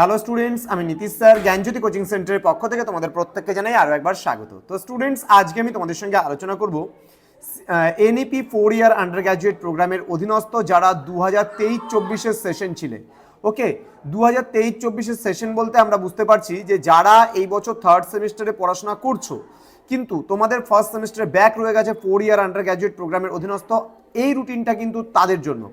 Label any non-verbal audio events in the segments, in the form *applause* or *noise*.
Hello students আমি Nitish sir, জ্ঞানজ্যোতি coaching সেন্টারের পক্ষ থেকে তোমাদের প্রত্যেককে জানাই আরও একবার স্বাগত। তো স্টুডেন্টস আজকে আমি তোমাদের সঙ্গে আলোচনা করব NEP four year under graduate প্রোগ্রামের অধীনস্থ যারা দু হাজার তেইশ চব্বিশের সেশন ছিলেন ওকে দু হাজার তেইশ চব্বিশের সেশন বলতে আমরা বুঝতে পারছি যে যারা এই বছর থার্ড সেমিস্টারে পড়াশোনা করছ, কিন্তু তোমাদের ফার্স্ট সেমিস্টারে ব্যাক রয়ে গেছে ফোর ইয়ার আন্ডার গ্র্যাজুয়েট প্রোগ্রামের অধীনস্থ, এই রুটিনটা কিন্তু তাদের জন্য।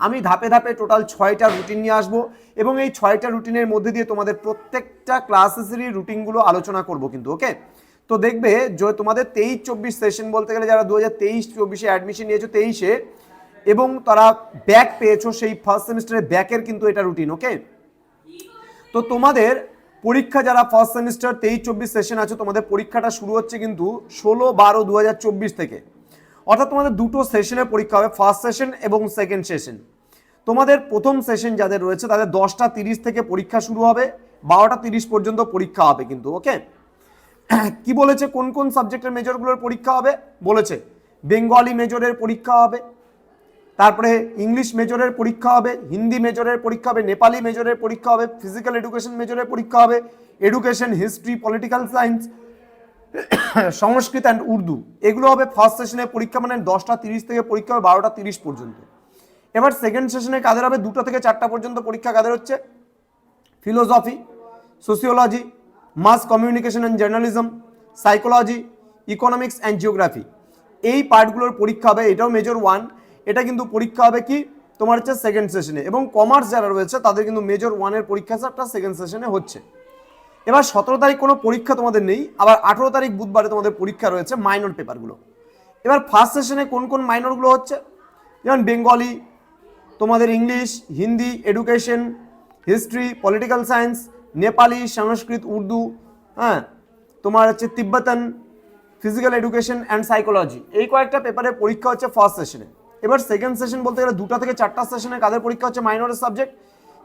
আমি ধাপে ধাপে টোটাল ছয়টা রুটিন নিয়ে আসব এবং এই ছয়টা রুটিনের মধ্যে দিয়ে তোমাদের প্রত্যেকটা ক্লাসেসেরই রুটিনগুলো আলোচনা করব কিন্তু ওকে তো দেখবে যে তোমাদের তেইশ চব্বিশ সেশন বলতে গেলে যারা দু হাজার তেইশ চব্বিশে অ্যাডমিশন নিয়েছো তেইশে এবং তারা ব্যাক পেয়েছ সেই ফার্স্ট সেমিস্টারে ব্যাকের কিন্তু এটা রুটিন ওকে তো তোমাদের পরীক্ষা যারা ফার্স্ট সেমিস্টার তেইশ চব্বিশ সেশন আছে, তোমাদের পরীক্ষাটা শুরু হচ্ছে কিন্তু ষোলো বারো দু থেকে। অর্থাৎ তোমাদের দুটো সেশনের পরীক্ষা হবে ফার্স্ট সেশন এবং সেকেন্ড সেশন তোমাদের প্রথম সেশন যাদের রয়েছে, তাদের দশটা তিরিশ থেকে পরীক্ষা শুরু হবে, বারোটা তিরিশ পর্যন্ত পরীক্ষা হবে কিন্তু ওকে কি বলেছে, কোন কোন সাবজেক্টের মেজরগুলোর পরীক্ষা হবে? বলেছে বেঙ্গলি মেজরের পরীক্ষা হবে, তারপরে ইংলিশ মেজরের পরীক্ষা হবে হিন্দি মেজরের পরীক্ষা হবে নেপালি মেজরের পরীক্ষা হবে ফিজিক্যাল এডুকেশন মেজরের পরীক্ষা হবে education history political science *coughs* Sanskrit and Urdu, এগুলো হবে ফার্স্ট সেশনের পরীক্ষা মানে দশটা তিরিশ থেকে পরীক্ষা হবে বারোটা তিরিশ পর্যন্ত। এবার সেকেন্ড সেশনে কাদের হবে? দুটো থেকে চারটা পর্যন্ত পরীক্ষা কাদের হচ্ছে? Philosophy sociology mass communication and journalism psychology economics and geography এই পার্টগুলোর পরীক্ষা হবে, এটাও মেজর ওয়ান এটা কিন্তু পরীক্ষা হবে কি? তোমার হচ্ছে সেকেন্ড সেশনে এবং কমার্স যারা রয়েছে, তাদের কিন্তু মেজর ওয়ানের পরীক্ষা একটা সেকেন্ড সেশনে হচ্ছে। এবার সতেরো তারিখ কোনো পরীক্ষা তোমাদের নেই, আবার আঠেরো তারিখ বুধবারে তোমাদের পরীক্ষা রয়েছে মাইনর পেপারগুলো এবার ফার্স্ট সেশনে কোন কোন মাইনরগুলো হচ্ছে? যেমন বেঙ্গলি তোমাদের English Hindi education history political science Nepali Sanskrit Urdu হ্যাঁ তোমার হচ্ছে Tibetan physical education and psychology এই কয়েকটা পেপারের পরীক্ষা হচ্ছে ফার্স্ট সেশনে এবার সেকেন্ড সেশন বলতে গেলে দুটা থেকে চারটা সেশনে কাদের পরীক্ষা হচ্ছে মাইনরের subject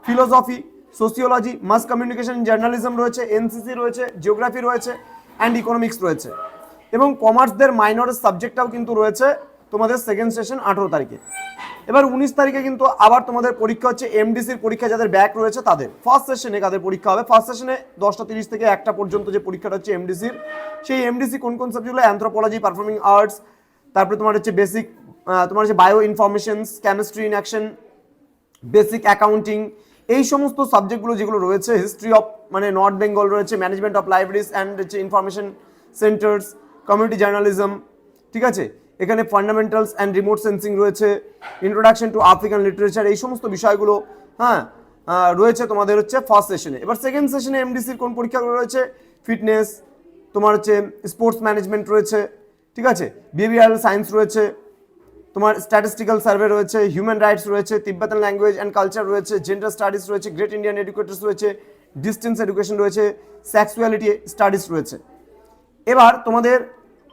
philosophy sociology mass communication journalism রয়েছে এনসিসি রয়েছে জিওগ্রাফি রয়েছে অ্যান্ড ইকোনমিক্স রয়েছে। এবং কমার্সদের মাইনরের সাবজেক্টটাও কিন্তু রয়েছে তোমাদের সেকেন্ড সেশন আঠেরো তারিখে। এবার উনিশ তারিখে কিন্তু আবার তোমাদের পরীক্ষা হচ্ছে এমডিসির পরীক্ষা যাদের ব্যাক রয়েছে তাদের। ফার্স্ট সেশনে কাদের পরীক্ষা হবে? ফার্স্ট সেশনে দশটা তিরিশ থেকে একটা পর্যন্ত যে পরীক্ষাটা হচ্ছে এমডিসির সেই এমডিসি কোন কোন সাবজেক্টগুলো অ্যান্থ্রোপোলজি পারফর্মিং আর্টস তারপরে তোমার হচ্ছে বেসিক তোমার হচ্ছে bio informations chemistry in action basic accounting এই সমস্ত সাবজেক্টগুলো যেগুলো রয়েছে হিস্ট্রি অফ মানে নর্থ বেঙ্গল রয়েছে ম্যানেজমেন্ট অফ লাইব্রেরিজ অ্যান্ড হচ্ছে ইনফরমেশন সেন্টার্স কমিউনিটি জার্নালিজম ঠিক আছে? এখানে ফান্ডামেন্টালস অ্যান্ড রিমোট সেন্সিং রয়েছে ইন্ট্রোডাকশন টু আফ্রিকান লিটারেচার এই সমস্ত বিষয়গুলো হ্যাঁ রয়েছে তোমাদের হচ্ছে ফার্স্ট সেশনে এবার সেকেন্ড সেশনে এমডিসির কোন পরীক্ষাগুলো রয়েছে? ফিটনেস তোমার হচ্ছে স্পোর্টস ম্যানেজমেন্ট রয়েছে, ঠিক আছে? বিহেভিয়ারাল সায়েন্স রয়েছে তোমার স্ট্যাটিস্টিক্যাল সার্ভে রয়েছে হিউম্যান রাইটস রয়েছে তিব্বতান ল্যাঙ্গুয়েজ অ্যান্ড কালচার রয়েছে জেন্ডার স্টাডিজ রয়েছে গ্রেট ইন্ডিয়ান এডুকেটার্স রয়েছে ডিস্টেন্স এডুকেশন রয়েছে সেক্সুয়ালিটি স্টাডিজ রয়েছে। এবার তোমাদের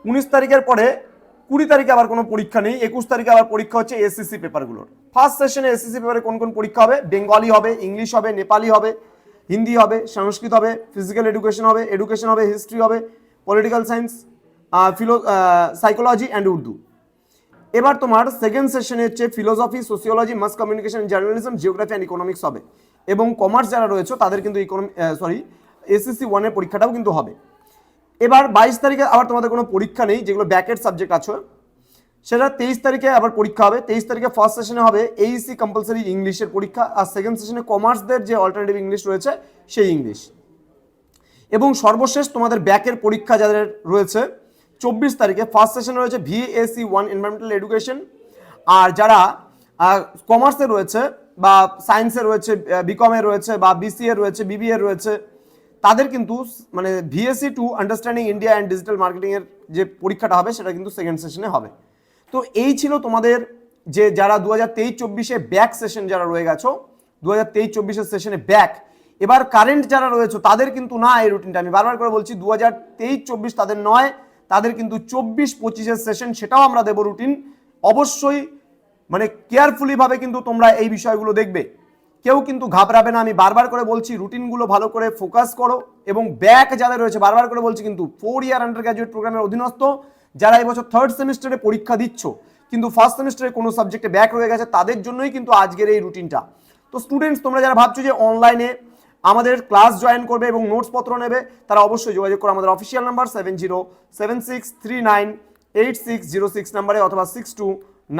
উনিশ তারিখের পরে কুড়ি তারিখে আবার কোনো পরীক্ষা নেই, একুশ তারিখে আবার পরীক্ষা হচ্ছে এসএসসি পেপারগুলোর ফার্স্ট সেশনে এসএসসি পেপারে কোন কোন পরীক্ষা হবে? বেঙ্গলি হবে ইংলিশ হবে নেপালি হবে হিন্দি হবে সংস্কৃত হবে ফিজিক্যাল এডুকেশন হবে এডুকেশন হবে হিস্ট্রি হবে political science philo psychology and Urdu এবার তোমার সেকেন্ড সেশনে হচ্ছে philosophy sociology mass communication journalism geography and economics হবে। এবং কমার্স যারা রয়েছে, তাদের কিন্তু ইকোনমি সরি এসএসসি ওয়ানের পরীক্ষাটাও কিন্তু হবে। এবার বাইশ তারিখে আবার তোমাদের কোনো পরীক্ষা নেই, যেগুলো ব্যাকের সাবজেক্ট আছে, সেটা তেইশ তারিখে আবার পরীক্ষা হবে। তেইশ তারিখে ফার্স্ট সেশনে হবে এইসি কম্পালসারি ইংলিশের পরীক্ষা, আর সেকেন্ড সেশনে কমার্সদের যে অল্টারনেটিভ ইংলিশ রয়েছে, সেই ইংলিশ এবং সর্বশেষ তোমাদের ব্যাকের পরীক্ষা যাদের রয়েছে চব্বিশ তারিখে ফার্স্ট সেশনে রয়েছে ভিএসি ওয়ান এনভায়রনমেন্টাল এডুকেশন আর যারা কমার্সে রয়েছে বা সায়েন্সে রয়েছে বিকমে রয়েছে বা বিসিএ রয়েছে বিবিএ রয়েছে, তাদের কিন্তু মানে VSC two understanding India and digital মার্কেটিংয়ের যে পরীক্ষাটা হবে, সেটা কিন্তু সেকেন্ড সেশনে হবে। তো এই ছিল তোমাদের যে যারা দু হাজার তেইশ চব্বিশে ব্যাক সেশন যারা রয়ে গেছো দু হাজার তেইশ চব্বিশের সেশনে ব্যাক এবার কারেন্ট যারা রয়েছে, তাদের কিন্তু না এই রুটিনটা আমি বারবার করে বলছি দু হাজার তেইশ চব্বিশ তাদের নয় তাদের কিন্তু চব্বিশ পঁচিশের সেশন সেটাও আমরা দেবো রুটিন অবশ্যই মানে কেয়ারফুলি ভাবে কিন্তু তোমরা এই বিষয়গুলো দেখবে। কেউ কিন্তু ঘাবড়াবে না, আমি বারবার করে বলছি রুটিনগুলো ভালো করে ফোকাস করো এবং ব্যাক যাদের রয়েছে, বারবার করে বলছি কিন্তু ফোর ইয়ার আন্ডার গ্র্যাজুয়েট প্রোগ্রামের অধীনস্থ, যারা এবছর থার্ড সেমিস্টারে পরীক্ষা দিচ্ছ, কিন্তু ফার্স্ট সেমিস্টারে কোনো সাবজেক্টে ব্যাক রয়ে গেছে, তাদের জন্যই কিন্তু আজকের এই রুটিনটা তো স্টুডেন্টস তোমরা যারা ভাবছ যে অনলাইনে আমাদের ক্লাস জয়েন করবে এবং নোটস পত্র নেবে, তারা অবশ্যই যোগাযোগ করে। আমাদের official number seven zero seven six three nine eight six zero six নাম্বারে অথবা six two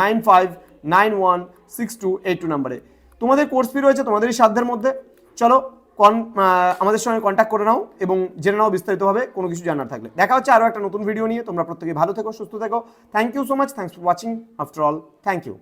nine five nine one six two eight two নাম্বারে তোমাদের কোর্স ফি রয়েছে তোমাদেরই সাধ্যের মধ্যে। চলো কন আমাদের সঙ্গে কন্ট্যাক্ট করে নাও এবং জেনে নাও বিস্তারিতভাবে, কোনো কিছু জানার থাকলে। দেখা হচ্ছে আরও একটা নতুন ভিডিও নিয়ে। তোমরা প্রত্যেকে ভালো থেকো, সুস্থ থেকো। Thank you so much thanks for watching after all thank you